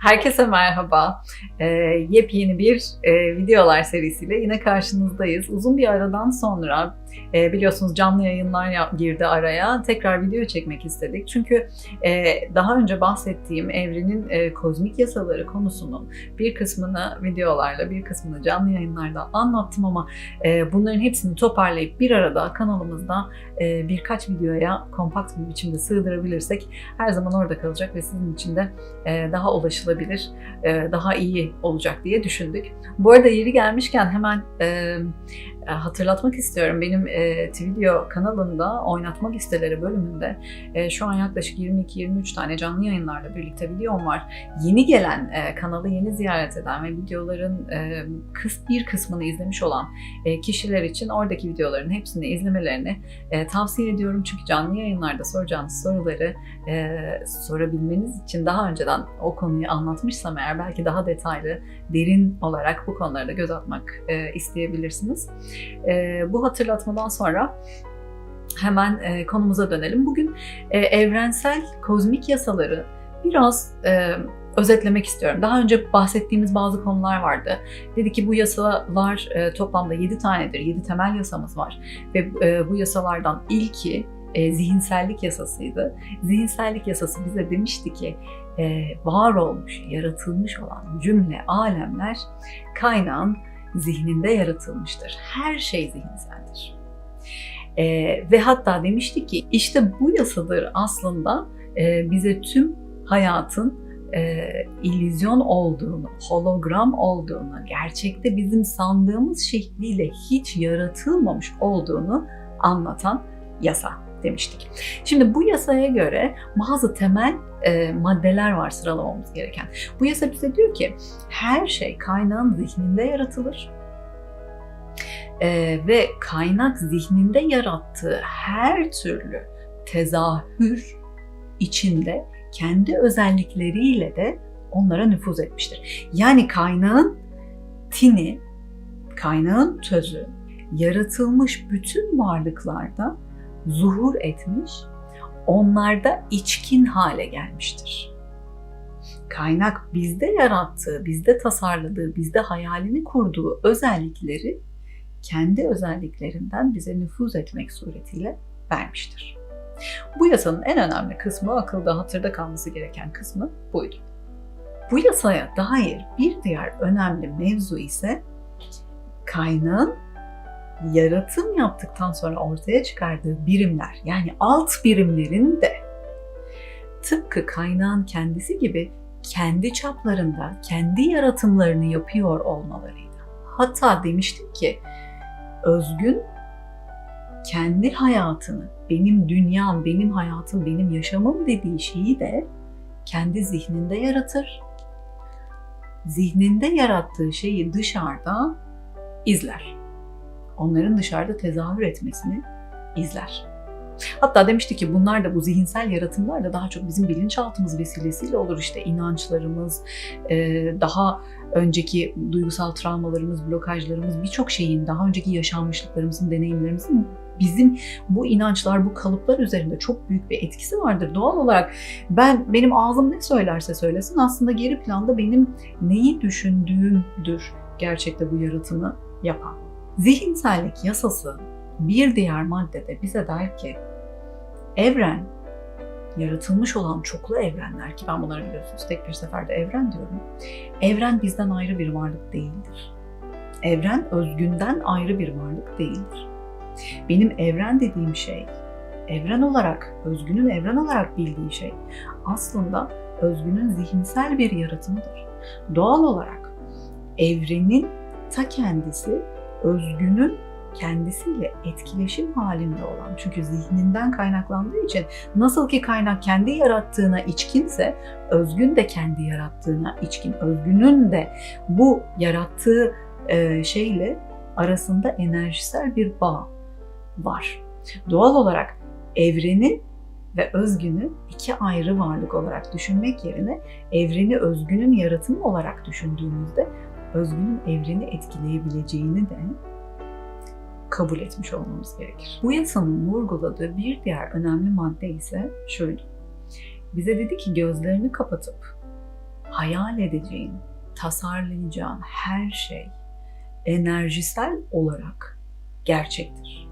Herkese merhaba. Ee, yepyeni bir e, videolar serisiyle yine karşınızdayız. Uzun bir aradan sonra e, biliyorsunuz canlı yayınlar ya- girdi araya. Tekrar video çekmek istedik. Çünkü e, daha önce bahsettiğim evrenin e, kozmik yasaları konusunun bir kısmını videolarla, bir kısmını canlı yayınlarda anlattım ama e, bunların hepsini toparlayıp bir arada kanalımızda e, birkaç videoya kompakt bir biçimde sığdırabilirsek her zaman orada kalacak ve sizin için de e, daha ulaşılabilir, e, daha iyi olacak diye düşündük. Bu arada yeri gelmişken hemen e, hatırlatmak istiyorum. Benim e, Tvideo kanalında oynatma listeleri bölümünde e, şu an yaklaşık 22-23 tane canlı yayınlarla birlikte videom var. Yeni gelen, e, kanalı yeni ziyaret eden ve videoların e, kıs bir kısmını izlemiş olan e, kişiler için oradaki videoların hepsini izlemelerini e, tavsiye ediyorum. Çünkü canlı yayınlarda soracağınız soruları e, sorabilmeniz için daha önceden o konuyu anlatmışsam eğer belki daha detaylı, derin olarak bu konulara da göz atmak e, isteyebilirsiniz. E, bu hatırlatmadan sonra hemen e, konumuza dönelim. Bugün e, evrensel kozmik yasaları biraz e, özetlemek istiyorum. Daha önce bahsettiğimiz bazı konular vardı. Dedi ki bu yasalar e, toplamda 7 tanedir, 7 temel yasamız var ve e, bu yasalardan ilki e, zihinsellik yasasıydı. Zihinsellik yasası bize demişti ki var olmuş, yaratılmış olan cümle, alemler kaynağın zihninde yaratılmıştır. Her şey zihinseldir. E, ve hatta demişti ki işte bu yasadır aslında e, bize tüm hayatın e, illüzyon olduğunu, hologram olduğunu, gerçekte bizim sandığımız şekliyle hiç yaratılmamış olduğunu anlatan yasa demiştik. Şimdi bu yasaya göre bazı temel e, maddeler var sıralamamız gereken. Bu yasa bize diyor ki her şey kaynağın zihninde yaratılır. E, ve kaynak zihninde yarattığı her türlü tezahür içinde kendi özellikleriyle de onlara nüfuz etmiştir. Yani kaynağın tini, kaynağın tözü yaratılmış bütün varlıklarda zuhur etmiş, onlarda içkin hale gelmiştir. Kaynak bizde yarattığı, bizde tasarladığı, bizde hayalini kurduğu özellikleri kendi özelliklerinden bize nüfuz etmek suretiyle vermiştir. Bu yasanın en önemli kısmı, akılda hatırda kalması gereken kısmı buydu. Bu yasaya dair bir diğer önemli mevzu ise kaynağın yaratım yaptıktan sonra ortaya çıkardığı birimler yani alt birimlerin de tıpkı kaynağın kendisi gibi kendi çaplarında kendi yaratımlarını yapıyor olmalarıydı. Hatta demiştik ki özgün kendi hayatını, benim dünyam, benim hayatım, benim yaşamım dediği şeyi de kendi zihninde yaratır. Zihninde yarattığı şeyi dışarıda izler. Onların dışarıda tezahür etmesini izler. Hatta demişti ki bunlar da bu zihinsel yaratımlar da daha çok bizim bilinçaltımız vesilesiyle olur. İşte inançlarımız, daha önceki duygusal travmalarımız, blokajlarımız, birçok şeyin, daha önceki yaşanmışlıklarımızın, deneyimlerimizin bizim bu inançlar, bu kalıplar üzerinde çok büyük bir etkisi vardır. Doğal olarak ben benim ağzım ne söylerse söylesin aslında geri planda benim neyi düşündüğümdür gerçekte bu yaratımı yapan. Zihinsellik yasası bir diğer maddede bize der ki evren yaratılmış olan çoklu evrenler ki ben bunları biliyorsunuz tek bir seferde evren diyorum. Evren bizden ayrı bir varlık değildir. Evren özgünden ayrı bir varlık değildir. Benim evren dediğim şey, evren olarak, özgünün evren olarak bildiği şey aslında özgünün zihinsel bir yaratımıdır. Doğal olarak evrenin ta kendisi özgünün kendisiyle etkileşim halinde olan çünkü zihninden kaynaklandığı için nasıl ki kaynak kendi yarattığına içkinse özgün de kendi yarattığına içkin özgünün de bu yarattığı e, şeyle arasında enerjisel bir bağ var. Doğal olarak evreni ve özgünü iki ayrı varlık olarak düşünmek yerine evreni özgünün yaratımı olarak düşündüğümüzde özgünün evreni etkileyebileceğini de kabul etmiş olmamız gerekir. Bu yasanın vurguladığı bir diğer önemli madde ise şuydu. Bize dedi ki gözlerini kapatıp hayal edeceğin, tasarlayacağın her şey enerjisel olarak gerçektir.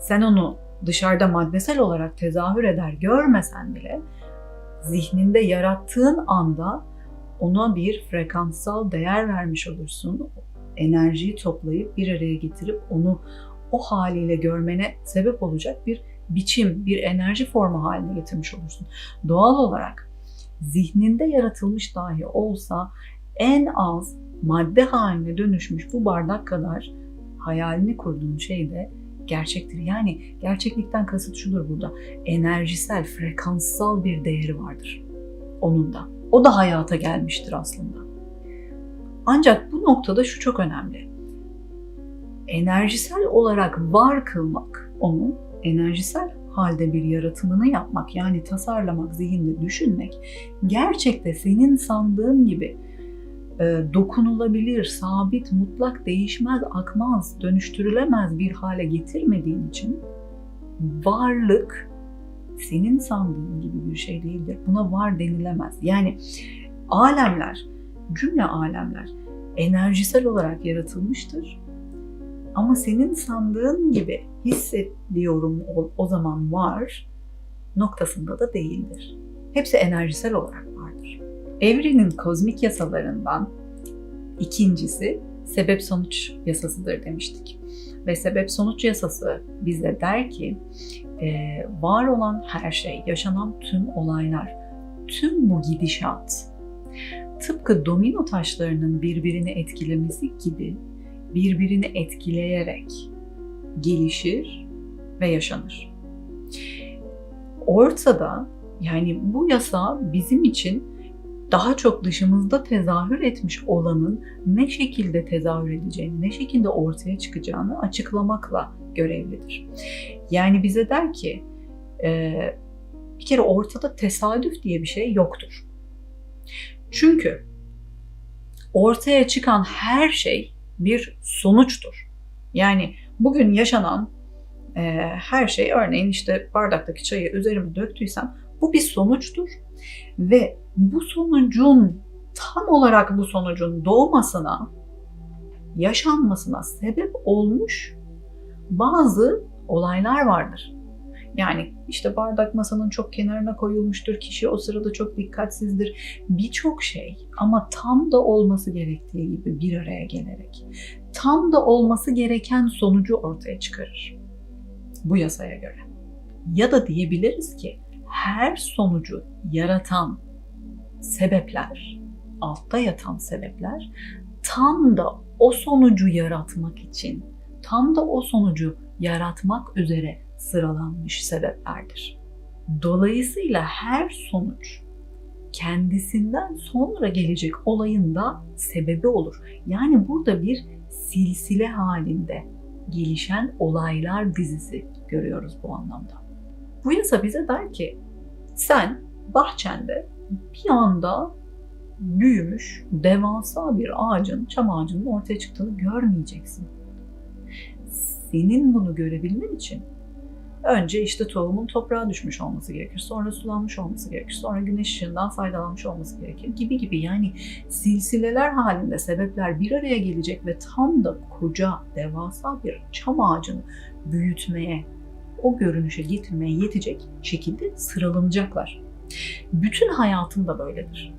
Sen onu dışarıda maddesel olarak tezahür eder görmesen bile zihninde yarattığın anda ona bir frekanssal değer vermiş olursun. Enerjiyi toplayıp bir araya getirip onu o haliyle görmene sebep olacak bir biçim, bir enerji formu haline getirmiş olursun. Doğal olarak zihninde yaratılmış dahi olsa en az madde haline dönüşmüş bu bardak kadar hayalini kurduğun şey de gerçektir. Yani gerçeklikten kasıt şudur burada. Enerjisel, frekanssal bir değeri vardır onun da. O da hayata gelmiştir aslında. Ancak bu noktada şu çok önemli. Enerjisel olarak var kılmak onu enerjisel halde bir yaratımını yapmak yani tasarlamak, zihinde düşünmek gerçekte senin sandığın gibi e, dokunulabilir, sabit, mutlak, değişmez, akmaz, dönüştürülemez bir hale getirmediğin için varlık senin sandığın gibi bir şey değildir. Buna var denilemez. Yani alemler, cümle alemler enerjisel olarak yaratılmıştır. Ama senin sandığın gibi hissediyorum o, o zaman var noktasında da değildir. Hepsi enerjisel olarak vardır. Evrenin kozmik yasalarından ikincisi sebep sonuç yasasıdır demiştik. Ve sebep sonuç yasası bize der ki e, var olan her şey, yaşanan tüm olaylar, tüm bu gidişat tıpkı domino taşlarının birbirini etkilemesi gibi birbirini etkileyerek gelişir ve yaşanır. Ortada yani bu yasa bizim için daha çok dışımızda tezahür etmiş olanın ne şekilde tezahür edeceğini, ne şekilde ortaya çıkacağını açıklamakla görevlidir. Yani bize der ki e, bir kere ortada tesadüf diye bir şey yoktur. Çünkü ortaya çıkan her şey bir sonuçtur. Yani bugün yaşanan e, her şey örneğin işte bardaktaki çayı üzerime döktüysem bu bir sonuçtur ve bu sonucun tam olarak bu sonucun doğmasına, yaşanmasına sebep olmuş bazı olaylar vardır. Yani işte bardak masanın çok kenarına koyulmuştur, kişi o sırada çok dikkatsizdir. Birçok şey ama tam da olması gerektiği gibi bir araya gelerek tam da olması gereken sonucu ortaya çıkarır. Bu yasaya göre. Ya da diyebiliriz ki her sonucu yaratan sebepler, altta yatan sebepler tam da o sonucu yaratmak için, tam da o sonucu yaratmak üzere sıralanmış sebeplerdir. Dolayısıyla her sonuç kendisinden sonra gelecek olayın da sebebi olur. Yani burada bir silsile halinde gelişen olaylar dizisi görüyoruz bu anlamda. Bu yasa bize der ki sen bahçende bir anda büyümüş devasa bir ağacın, çam ağacının ortaya çıktığını görmeyeceksin. Senin bunu görebilmen için önce işte tohumun toprağa düşmüş olması gerekir, sonra sulanmış olması gerekir, sonra güneş ışığından faydalanmış olması gerekir gibi gibi yani silsileler halinde sebepler bir araya gelecek ve tam da koca devasa bir çam ağacını büyütmeye, o görünüşe getirmeye yetecek şekilde sıralanacaklar. Bütün hayatın da böyledir.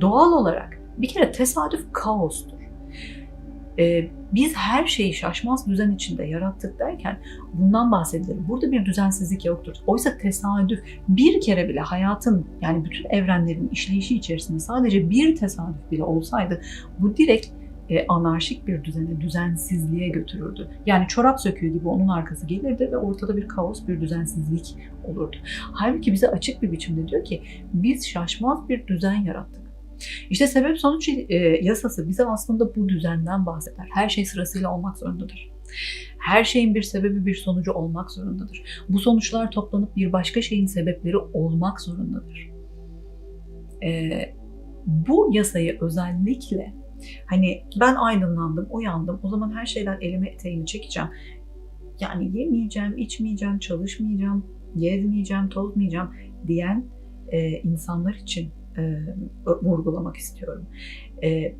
Doğal olarak bir kere tesadüf kaostur. Ee, biz her şeyi şaşmaz düzen içinde yarattık derken bundan bahsedilir. Burada bir düzensizlik yoktur. Oysa tesadüf bir kere bile hayatın yani bütün evrenlerin işleyişi içerisinde sadece bir tesadüf bile olsaydı bu direkt e, anarşik bir düzene, düzensizliğe götürürdü. Yani çorap söküğü gibi onun arkası gelirdi ve ortada bir kaos, bir düzensizlik olurdu. Halbuki bize açık bir biçimde diyor ki biz şaşmaz bir düzen yarattık. İşte sebep sonuç e, yasası bize aslında bu düzenden bahseder. Her şey sırasıyla olmak zorundadır. Her şeyin bir sebebi bir sonucu olmak zorundadır. Bu sonuçlar toplanıp bir başka şeyin sebepleri olmak zorundadır. E, bu yasayı özellikle hani ben aydınlandım, uyandım, o zaman her şeyden elime eteğimi çekeceğim. Yani yemeyeceğim, içmeyeceğim, çalışmayacağım, gezmeyeceğim, tozmayacağım diyen e, insanlar için e, vurgulamak istiyorum. E,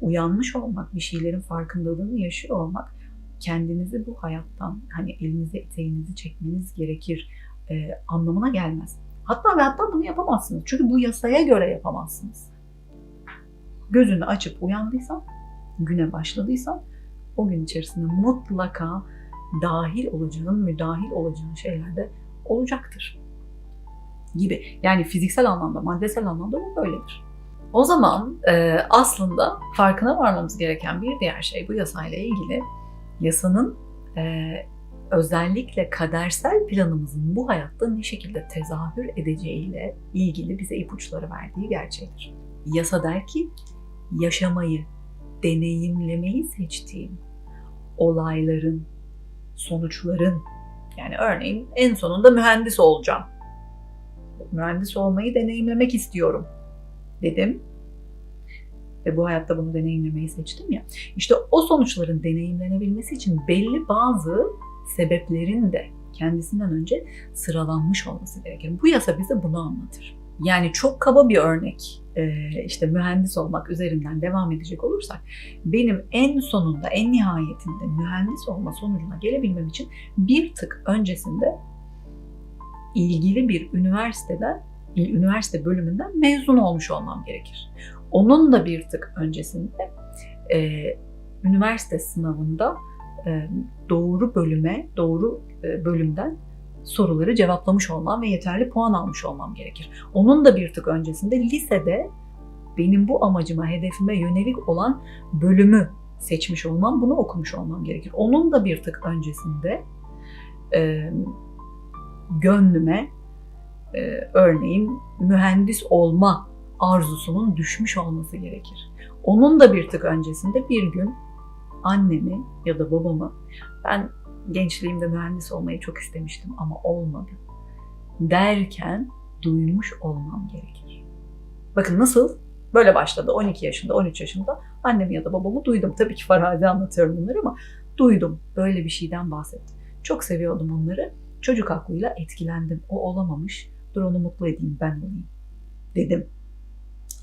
uyanmış olmak, bir şeylerin farkındalığını yaşıyor olmak kendinizi bu hayattan hani elinize eteğinizi çekmeniz gerekir e, anlamına gelmez. Hatta ve hatta bunu yapamazsınız. Çünkü bu yasaya göre yapamazsınız. Gözünü açıp uyandıysan, güne başladıysan o gün içerisinde mutlaka dahil olacağın, müdahil olacağın şeyler de olacaktır. Gibi. Yani fiziksel anlamda, maddesel anlamda bu böyledir. O zaman e, aslında farkına varmamız gereken bir diğer şey bu yasayla ilgili yasanın e, özellikle kadersel planımızın bu hayatta ne şekilde tezahür edeceğiyle ilgili bize ipuçları verdiği gerçeğidir. Yasa der ki yaşamayı, deneyimlemeyi seçtiğim olayların, sonuçların yani örneğin en sonunda mühendis olacağım. Mühendis olmayı deneyimlemek istiyorum dedim. Ve bu hayatta bunu deneyimlemeyi seçtim ya. İşte o sonuçların deneyimlenebilmesi için belli bazı sebeplerin de kendisinden önce sıralanmış olması gerekir. Bu yasa bize bunu anlatır. Yani çok kaba bir örnek işte mühendis olmak üzerinden devam edecek olursak benim en sonunda en nihayetinde mühendis olma sonucuna gelebilmem için bir tık öncesinde ilgili bir üniversiteden üniversite bölümünden mezun olmuş olmam gerekir. Onun da bir tık öncesinde e, üniversite sınavında e, doğru bölüme, doğru e, bölümden soruları cevaplamış olmam ve yeterli puan almış olmam gerekir. Onun da bir tık öncesinde lisede benim bu amacıma, hedefime yönelik olan bölümü seçmiş olmam, bunu okumuş olmam gerekir. Onun da bir tık öncesinde e, gönlüme e, örneğin mühendis olma arzusunun düşmüş olması gerekir. Onun da bir tık öncesinde bir gün annemi ya da babamı ben gençliğimde mühendis olmayı çok istemiştim ama olmadı derken duymuş olmam gerekir. Bakın nasıl? Böyle başladı 12 yaşında, 13 yaşında annemi ya da babamı duydum. Tabii ki farazi anlatıyorum bunları ama duydum. Böyle bir şeyden bahsetti. Çok seviyordum onları. Çocuk aklıyla etkilendim. O olamamış. Dur onu mutlu edeyim ben olayım dedim.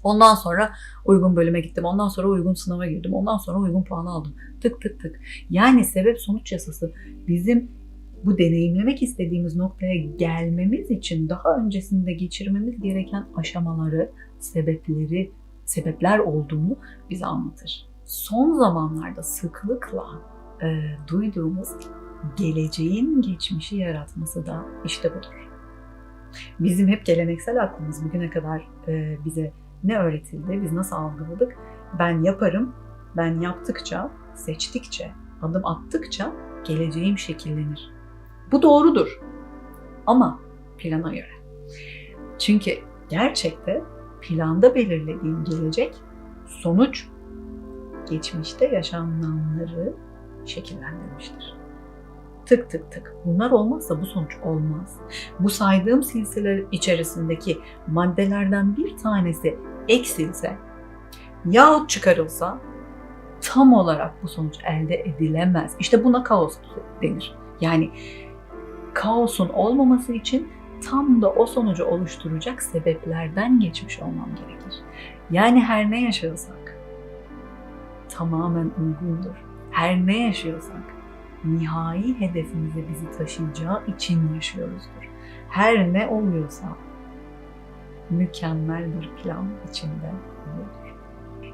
Ondan sonra uygun bölüme gittim. Ondan sonra uygun sınava girdim. Ondan sonra uygun puanı aldım. Tık tık tık. Yani sebep sonuç yasası bizim bu deneyimlemek istediğimiz noktaya gelmemiz için daha öncesinde geçirmemiz gereken aşamaları, sebepleri, sebepler olduğunu bize anlatır. Son zamanlarda sıklıkla e, duyduğumuz geleceğin geçmişi yaratması da işte budur. Bizim hep geleneksel aklımız bugüne kadar e, bize ne öğretildi, biz nasıl algıladık? Ben yaparım, ben yaptıkça, seçtikçe, adım attıkça geleceğim şekillenir. Bu doğrudur. Ama plana göre. Çünkü gerçekte planda belirlediğim gelecek sonuç geçmişte yaşananları şekillendirmiştir. Tık tık tık. Bunlar olmazsa bu sonuç olmaz. Bu saydığım silsile içerisindeki maddelerden bir tanesi eksilse yahut çıkarılsa tam olarak bu sonuç elde edilemez. İşte buna kaos denir. Yani kaosun olmaması için tam da o sonucu oluşturacak sebeplerden geçmiş olmam gerekir. Yani her ne yaşıyorsak tamamen uygundur. Her ne yaşıyorsak nihai hedefimize bizi taşıyacağı için yaşıyoruzdur. Her ne oluyorsa mükemmel bir plan içinde oluyordur.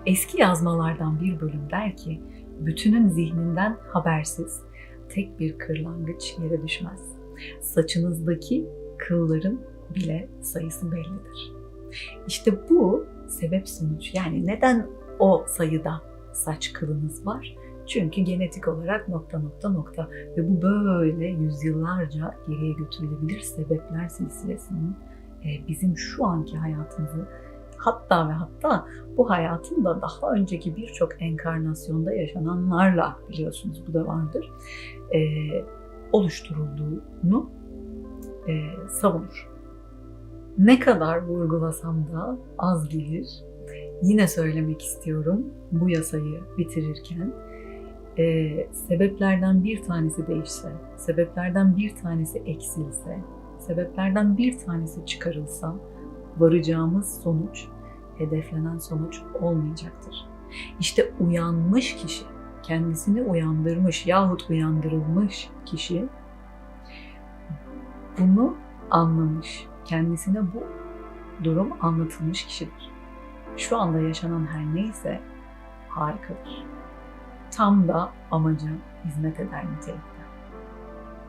Eski yazmalardan bir bölüm der ki, bütünün zihninden habersiz tek bir kırlangıç yere düşmez. Saçınızdaki kılların bile sayısı bellidir. İşte bu sebep sonuç. Yani neden o sayıda saç kılınız var? Çünkü genetik olarak nokta nokta nokta ve bu böyle yüzyıllarca geriye götürülebilir sebepler silsilesinin e, bizim şu anki hayatımızı hatta ve hatta bu hayatın da daha önceki birçok enkarnasyonda yaşananlarla biliyorsunuz bu da vardır e, oluşturulduğunu e, savunur. Ne kadar vurgulasam da az gelir. Yine söylemek istiyorum bu yasayı bitirirken e, sebeplerden bir tanesi değişse, sebeplerden bir tanesi eksilse, sebeplerden bir tanesi çıkarılsa varacağımız sonuç hedeflenen sonuç olmayacaktır. İşte uyanmış kişi, kendisini uyandırmış yahut uyandırılmış kişi bunu anlamış, kendisine bu durum anlatılmış kişidir. Şu anda yaşanan her neyse harikadır. Tam da amaca hizmet eder nitelikte.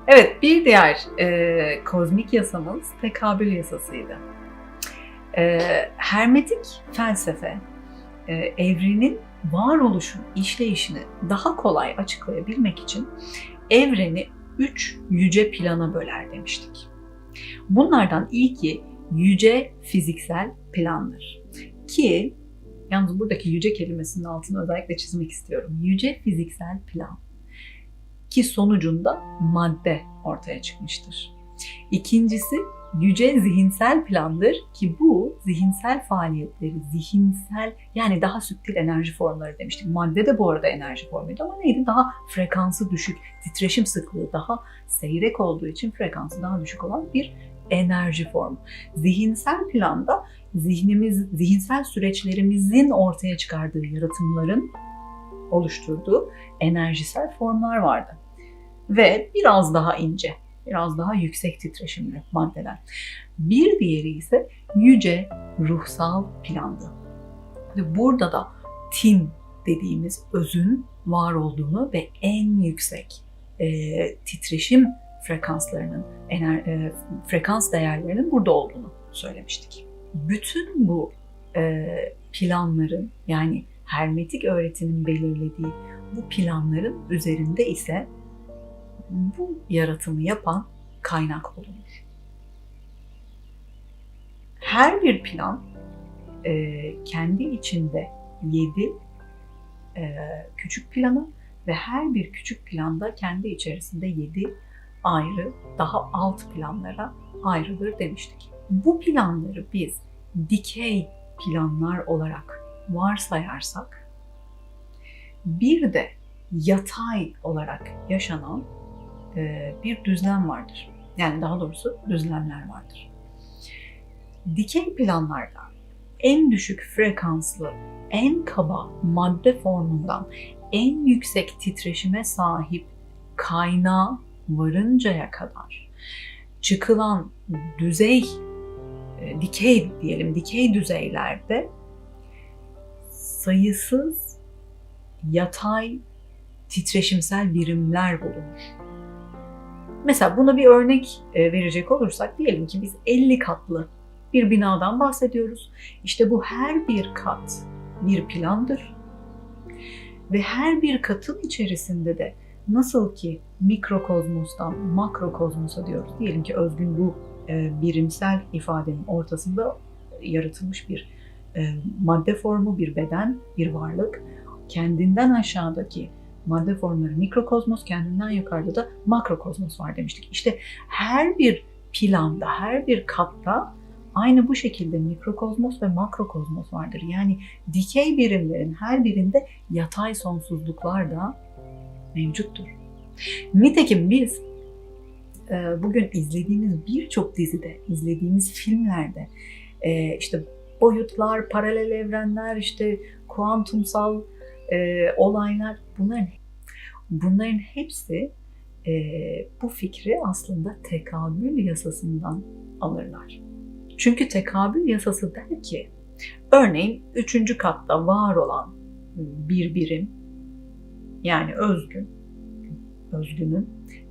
Evet, bir diğer e, kozmik yasamız tekabül yasasıydı. E, hermetik felsefe e, evrenin varoluşun işleyişini daha kolay açıklayabilmek için evreni üç yüce plana böler demiştik. Bunlardan ilki yüce fiziksel plandır. Ki yalnız buradaki yüce kelimesinin altını özellikle çizmek istiyorum. Yüce fiziksel plan. Ki sonucunda madde ortaya çıkmıştır. İkincisi yüce zihinsel plandır ki bu zihinsel faaliyetleri, zihinsel yani daha süptil enerji formları demiştik. Madde de bu arada enerji formuydu ama neydi? Daha frekansı düşük, titreşim sıklığı daha seyrek olduğu için frekansı daha düşük olan bir enerji formu. Zihinsel planda zihnimiz, zihinsel süreçlerimizin ortaya çıkardığı yaratımların oluşturduğu enerjisel formlar vardı. Ve biraz daha ince, biraz daha yüksek titreşimli maddeler. Bir diğeri ise yüce ruhsal plandı. Ve burada da tin dediğimiz özün var olduğunu ve en yüksek e, titreşim frekanslarının, ener, e, frekans değerlerinin burada olduğunu söylemiştik. Bütün bu e, planların yani hermetik öğretinin belirlediği bu planların üzerinde ise bu yaratımı yapan kaynak bulunur. Her bir plan e, kendi içinde yedi e, küçük planı ve her bir küçük planda kendi içerisinde yedi ayrı, daha alt planlara ayrılır demiştik. Bu planları biz dikey planlar olarak varsayarsak bir de yatay olarak yaşanan e, bir düzlem vardır. Yani daha doğrusu düzlemler vardır. Dikey planlarda en düşük frekanslı, en kaba madde formundan en yüksek titreşime sahip kaynağı varıncaya kadar çıkılan düzey, e, dikey diyelim, dikey düzeylerde sayısız yatay titreşimsel birimler bulunur. Mesela buna bir örnek e, verecek olursak diyelim ki biz 50 katlı bir binadan bahsediyoruz. İşte bu her bir kat bir plandır. Ve her bir katın içerisinde de nasıl ki mikrokozmostan makrokozmosa diyoruz. Diyelim ki özgün bu e, birimsel ifadenin ortasında yaratılmış bir e, madde formu, bir beden, bir varlık. Kendinden aşağıdaki madde formları mikrokozmos, kendinden yukarıda da makrokozmos var demiştik. İşte her bir planda, her bir katta aynı bu şekilde mikrokozmos ve makrokozmos vardır. Yani dikey birimlerin her birinde yatay sonsuzluklar da mevcuttur. Nitekim biz e, bugün izlediğimiz birçok dizide, izlediğimiz filmlerde e, işte boyutlar, paralel evrenler, işte kuantumsal e, olaylar bunların bunların hepsi bu fikri aslında tekabül yasasından alırlar. Çünkü tekabül yasası der ki örneğin üçüncü katta var olan bir birim yani özgün özgünün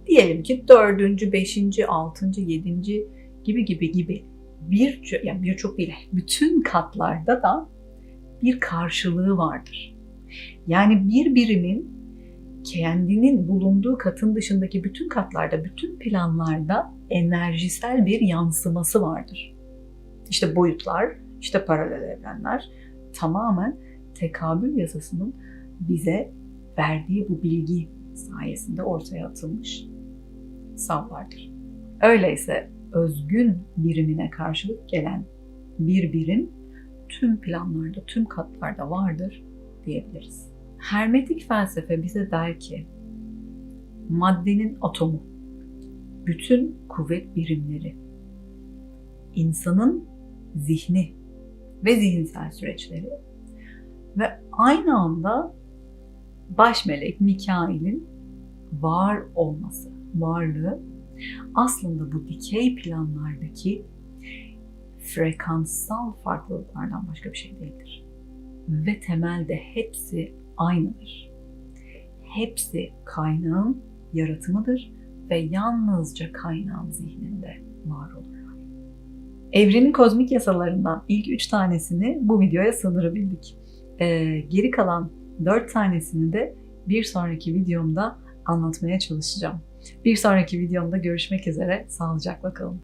diyelim ki dördüncü, beşinci, altıncı, yedinci gibi gibi gibi bir yani birçok değil bütün katlarda da bir karşılığı vardır. Yani bir birimin kendinin bulunduğu katın dışındaki bütün katlarda, bütün planlarda enerjisel bir yansıması vardır. İşte boyutlar, işte paralel evrenler tamamen tekabül yasasının bize verdiği bu bilgi sayesinde ortaya atılmış savlardır. Öyleyse özgün birimine karşılık gelen bir birim tüm planlarda, tüm katlarda vardır diyebiliriz. Hermetik felsefe bize der ki maddenin atomu, bütün kuvvet birimleri, insanın zihni ve zihinsel süreçleri ve aynı anda baş melek Mikail'in var olması, varlığı aslında bu dikey planlardaki frekanssal farklılıklardan başka bir şey değildir. Ve temelde hepsi aynıdır. Hepsi kaynağın yaratımıdır ve yalnızca kaynağın zihninde var olurlar. Evrenin kozmik yasalarından ilk üç tanesini bu videoya sığdırabildik. Ee, geri kalan dört tanesini de bir sonraki videomda anlatmaya çalışacağım. Bir sonraki videomda görüşmek üzere. Sağlıcakla kalın.